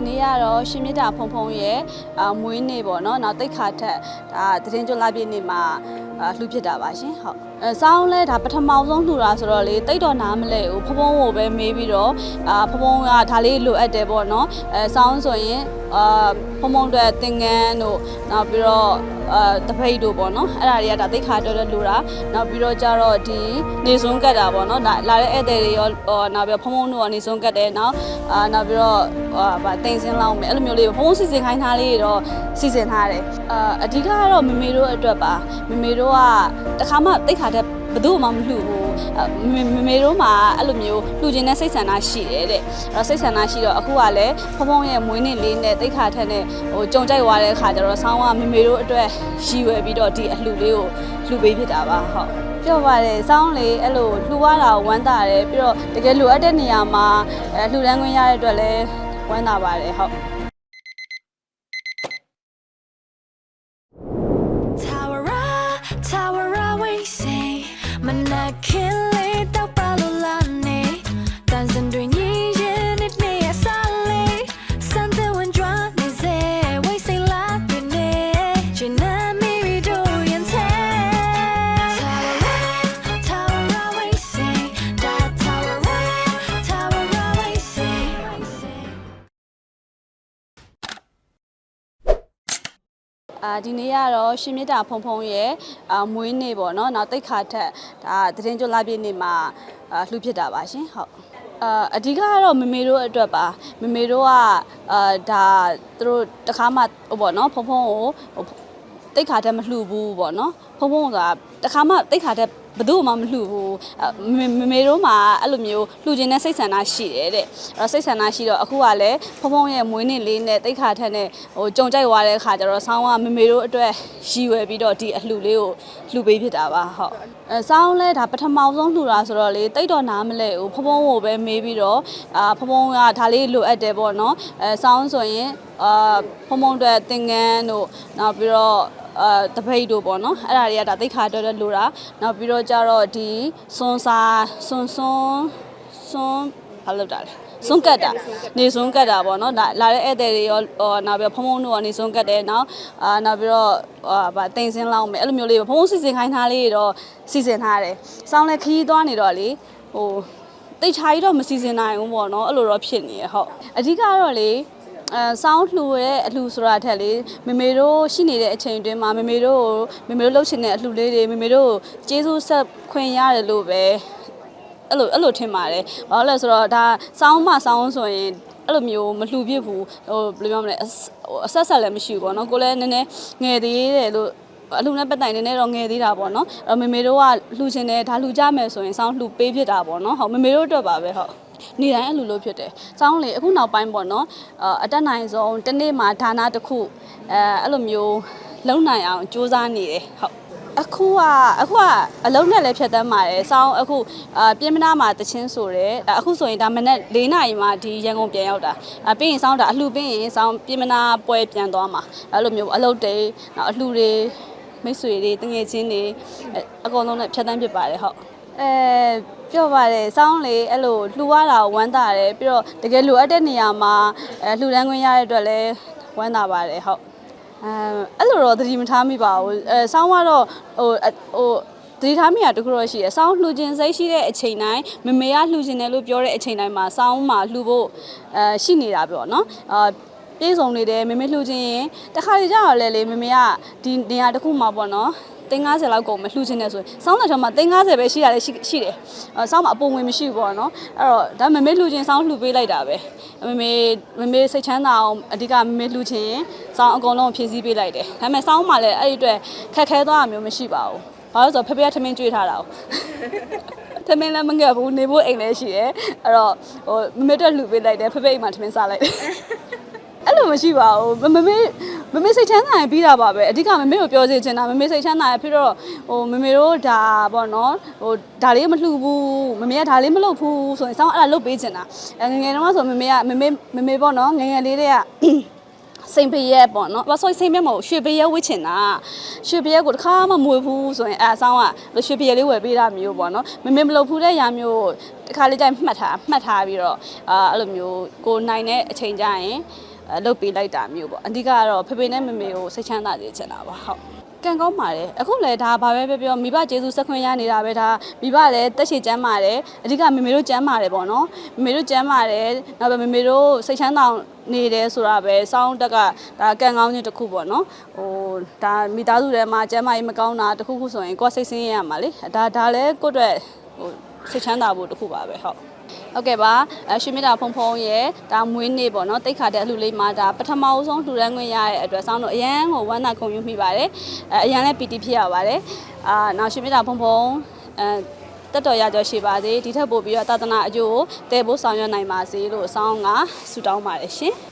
ဒီနေ့ကတော့ရှင်မြတ်တာဖုံဖုံရဲ့အာမွေးနေ့ပေါ့နော်နောက်တိတ်ခါထက်ဒါသတင်းကြွလာပြည့်နေ့မှာအာလှူဖြစ်တာပါရှင်ဟုတ် အဲစောင်းလဲဒါပထမဆုံးလှူတာဆိုတော့လေတိတ်တော့နားမလဲဘူးဖုံဖုံကိုပဲမေးပြီးတော့အာဖုံဖုံကဒါလေးလိုအပ်တယ်ပေါ့နော်အဲစောင်းဆိုရင်အာဖုံဖုံတွေသင်ငန်းတို့နောက်ပြီးတော့အာတပိတ်တို့ပေါ့နော်အဲ့ဒါတွေကဒါတိတ်ခါတော်တော်လိုတာနောက်ပြီးတော့ကြတော့ဒီနေစွန်းကတ်တာပေါ့နော်ဒါလာတဲ့ဧည့်သည်တွေရောဟောနောက်ပြီးတော့ဖုံဖုံတို့ကနေစွန်းကတ်တယ်နောက်အာနောက်ပြီးတော့ဟာဗာတင်စင်းလောက်မယ်အဲ့လိုမျိုးလေးဖုံဖုံစီစဉ်ခိုင်းထားလေးတွေတော့စီစဉ်ထားတယ်အာအဓိကကတော့မမေတို့အတွက်ပါမမေတို့ကတခါမှတိတ်ခါတဲ့ဘယ်သူမှမလှူဘူးမမမေတို့မှာအဲ့လိုမျိုးလှူခြင်းနဲ့စိတ်ဆန္ဒရှိတယ်တဲ့အဲ့တော့စိတ်ဆန္ဒရှိတော့အခုကလည်းဖုံဖုံရဲ့မွေးနေ့လေးနဲ့တိတ်ခါထက်နဲ့ဟိုကြုံကြိုက်သွားတဲ့ခါကျတော့ဆောင်းကမမေတို့အတွက်ရည်ရွယ်ပြီးတော့ဒီအလှူလေးကိုလှူပေးဖြစ်တာပါဟုတ်ပြောပါတယ်စောင်းလေအဲ့လိုလှူရတာကိုဝမ်းသာတယ်ပြီးတော့တကယ်လိုအပ်တဲ့နေရာမှာအဲလှူဒန်းခွင့်ရတဲ့အတွက်လည်းဝမ်းသာပါတယ်ဟုတ် planeta အာဒီနေ့ကတော့ရှင်မြတ်တာဖုံဖုံရဲ့အာမွေးနေ့ပေါ့နော်နောက်တိတ်ခါထက်ဒါသတင်းကြွလာပြည့်နေ့မှာအာလှူဖြစ်တာပါရှင်ဟုတ်အာအဓိကကတော့မမေတို့အတွက်ပါမမေတို့ကအာဒါသူတို့တခါမှဟိုပေါ့နော်ဖုံဖုံကိုဟိုတိတ်ခါတက်မလှူဘူးပေါ့နော်ဖုံဖုံကတခါမှတိတ်ခါတက် ဘယ်သူမှမလှူဘူးအဲမမမေတို့မှာအဲ့လိုမျိုးလှူခြင်းနဲ့စိတ်ဆန္ဒရှိတယ်တဲ့အဲ့တော့စိတ်ဆန္ဒရှိတော့အခုကလည်းဖုံဖုံရဲ့မွေးနေ့လေးနဲ့တိတ်ခါထက်နဲ့ဟိုကြုံကြိုက်သွားတဲ့ခါကျတော့ဆောင်းကမမေတို့အတွက်ရည်ရွယ်ပြီးတော့ဒီအလှူလေးကိုလှူပေးဖြစ်တာပါဟုတ်အဲဆောင်းလဲဒါပထမဆုံးလှူတာဆိုတော့လေတိတ်တော့နားမလဲဘူးဖုံဖုံကိုပဲမေးပြီးတော့အာဖုံဖုံကဒါလေးလိုအပ်တယ်ပေါ့နော်အဲဆောင်းဆိုရင်အာဖုံဖုံတွေသင်ငန်းတို့နောက်ပြီးတော့ အာတပိတ်တို့ပေါ့နော်အဲ့ဒါတွေကဒါတိတ်ခါတော်တော်လိုတာနောက်ပြီးတော့ကြတော့ဒီစွန်စာစွန်စွန်စွန်ဘာလုပ်တာလဲစွန်ကတ်တာနေစွန်ကတ်တာပေါ့နော်ဒါလာတဲ့ဧည့်သည်တွေရောဟောနောက်ပြီးတော့ဖုံဖုံတို့ကနေစွန်ကတ်တယ်နောက်အာနောက်ပြီးတော့ဟာဗာတင်စင်းလောက်မယ်အဲ့လိုမျိုးလေးပဲဖုံဖုံစီစဉ်ခိုင်းထားလေးတွေတော့စီစဉ်ထားတယ်စောင်းလဲခီးသွားနေတော့လေဟိုတိတ်ချာကြီးတော့မစီစဉ်နိုင်ဘူးပေါ့နော်အဲ့လိုတော့ဖြစ်နေရဟုတ်အဓိကတော့လေ အဲစောင်းလှူရဲ့အလှူဆိုတာထက်လေမမေတို့ရှိနေတဲ့အချိန်တွင်းမှာမမေတို့ကိုမမေတို့လှုပ်ရှင်တဲ့အလှူလေးတွေမမေတို့ကိုကျေးဇူးဆက်ခွင့်ရတယ်လို့ပဲအဲ့လိုအဲ့လိုထင်ပါတယ်ဘာလို့လဲဆိုတော့ဒါစောင်းမစောင်းဆိုရင်အဲ့လိုမျိုးမလှူပြစ်ဘူးဟိုဘယ်လိုပြောမလဲအစဟိုအဆက်ဆက်လည်းမရှိဘူးပေါ့နော်ကိုလည်းနည်းနည်းငယ်သေးတယ်လို့အလှူနဲ့ပတ်တိုင်နည်းနည်းတော့ငယ်သေးတာပေါ့နော်အဲ့တော့မမေတို့ကလှူချင်တယ်ဒါလှူကြမယ်ဆိုရင်စောင်းလှူပေးဖြစ်တာပေါ့နော်ဟုတ်မမေတို့အတွက်ပါပဲဟုတ် နေတိုင်းအလှူလို့ဖြစ်တယ်။စောင်းလေအခုနောက်ပိုင်းပေါ့နော်အအတက်နိုင်ဆုံးတစ်နေ့မှာဒါနာတစ်ခုအဲအဲ့လိုမျိုးလုံနိုင်အောင်စူးစမ်းနေတယ်ဟုတ်အခုကအခုကအလုံးနဲ့လည်းဖြတ်တန်းပါတယ်။စောင်းအခုအာပြင်မနာမှာတချင်းဆိုတယ်။ဒါအခုဆိုရင်ဒါမနေ့၄နာရီမှဒီရန်ကုန်ပြန်ရောက်တာ။အပြီးရင်စောင်းဒါအလှပြီးရင်စောင်းပြင်မနာပွဲပြန်သွားမှာ။အဲ့လိုမျိုးအလုပ်တွေနောက်အလှတွေမိတ်ဆွေတွေတငယ်ချင်းတွေအဲ့အကုန်လုံးနဲ့ဖြတ်တန်းဖြစ်ပါတယ်ဟုတ်။ အဲပြောပါတယ်စောင်းလေအဲ့လိုလှူရတာကိုဝမ်းသာတယ်ပြီးတော့တကယ်လိုအပ်တဲ့နေရာမှာအဲလှူဒန်းခွင့်ရတဲ့အတွက်လည်းဝမ်းသာပါတယ်ဟုတ်အဲအဲ့လိုတော့သတိမထားမိပါဘူးအဲဆောင်းကတော့ဟိုအဟိုသတိထားမိတာတခုတော့ရှိတယ်ဆောင်းလှူခြင်းစိတ်ရှိတဲ့အချိန်တိုင်းမမေကလှူခြင်းတယ်လို့ပြောတဲ့အချိန်တိုင်းမှာဆောင်းမှာလှူဖို့အဲရှိနေတာပြောနော်အာပြေဆုံးနေတယ်မမေလှူခြင်းရင်တခါလေကြာတော့လေလေမမေကဒီနေရာတစ်ခုမှာပေါ့နော် တင်90လောက်ကုန်မလှူခြင်းနဲ့ဆိုရင်စောင်းတဲ့ထဲမှာတင်90ပဲရှိရတယ်ရှိရှိတယ်အဲစောင်းမှာအပုံဝင်မရှိဘူးပေါ့နော်အဲ့တော့ဒါမမေလှူခြင်းစောင်းလှူပေးလိုက်တာပဲမမေမမေစိတ်ချမ်းသာအောင်အဓိကမမေလှူခြင်းရင်စောင်းအကုန်လုံးဖြည့်ဆည်းပေးလိုက်တယ်ဒါပေမဲ့စောင်းမှာလည်းအဲ့ဒီအတွက်ခက်ခဲသွားတာမျိုးမရှိပါဘူးဘာလို့လဲဆိုတော့ဖဖေကထမင်းကျွေးထားတာ哦ထမင်းလည်းမငက်ဘူးနေဖို့အိမ်လည်းရှိတယ်အဲ့တော့ဟိုမမေတက်လှူပေးလိုက်တယ်ဖဖေအိမ်မှာထမင်းစားလိုက်တယ်အဲ့လိုမရှိပါဘူးမမ မေမမေစိတ်ချမ်းသာရင်ပြီးတာပါပဲအဓိကမမေကိုပြောစေချင်တာမမေစိတ်ချမ်းသာရင်ဖြစ်တော့ဟိုမမေတို့ဒါပေါ့နော်ဟိုဒါလေးမလှူဘူးမမေကဒါလေးမလုပ်ဘူးဆိုရင်စောင်းအဲ့ဒါလုပ်ပေးချင်တာအဲငယ်ငယ်တုန်းကဆိုမမေကမမေမမေပေါ့နော်ငယ်ငယ်လေးတွေကစိန်ပရဲပေါ့နော်ဘာဆိုစိန်ပရဲမဟုတ်ရွှေပရဲဝစ်ချင်တာရွှေပရဲကိုတစ်ခါမှမဝယ်ဘူးဆိုရင်အဲအဆောင်ကလို့ရွှေပရဲလေးဝယ်ပေးတာမျိုးပေါ့နော်မမေမလုပ်ဘူးတဲ့ຢာမျိုးတစ်ခါလေးကြိုင်မှတ်ထားမှတ်ထားပြီးတော့အာအဲ့လိုမျိုးကိုနိုင်တဲ့အချိန်ကြရင်အဲ လုပ်ပေးလိုက်တာမျိုးပေါ့အဓိကကတော့ဖေဖေနဲ့မေမေကိုစိတ်ချမ်းသာစေချင်တာပါဟုတ်ကံကောင်းပါတယ်အခုလည်းဒါဘာပဲပြောပြောမိဘကျေးဇူးဆက်ခွင့်ရနေတာပဲဒါမိဘလည်းတက်ရှိကျမ်းပါတယ်အဓိကမေမေတို့ကျမ်းပါတယ်ပေါ့နော်မေမေတို့ကျမ်းပါတယ်နောက်ပဲမေမေတို့စိတ်ချမ်းသာနေတယ်ဆိုတာပဲစောင်းတက်ကဒါကံကောင်းခြင်းတစ်ခုပေါ့နော်ဟိုဒါမိသားစုထဲမှာကျမ်းမာရေးမကောင်းတာတစ်ခုခုဆိုရင်ကိုယ်စိတ်ဆင်းရဲရမှာလေဒါဒါလည်းကိုယ့်အတွက်ဟိုစိတ်ချမ်းသာဖို့တစ်ခုပါပဲဟုတ် ဟုတ်ကဲ့ပါအရွှေမြတ်တာဖုံဖုံရဲ့ဒါမွေးနေ့ပေါ့နော်တိတ်ခါတဲ့အလှူလေးမှာဒါပထမအဆုံးလှူဒန်းခွင့်ရတဲ့အတွက်ဆောင်းတော့အရန်ကိုဝမ်းသာခုံယူမိပါတယ်အဲအရန်လည်းပီတိဖြစ်ရပါတယ်အာနောက်ရွှေမြတ်တာဖုံဖုံအဲတက်တော်ရကြောရှိပါစေဒီထက်ပိုပြီးတော့သာသနာအကျိုးကိုတည်ဖို့ဆောင်ရွက်နိုင်ပါစေလို့ဆောင်းကဆုတောင်းပါတယ်ရှင်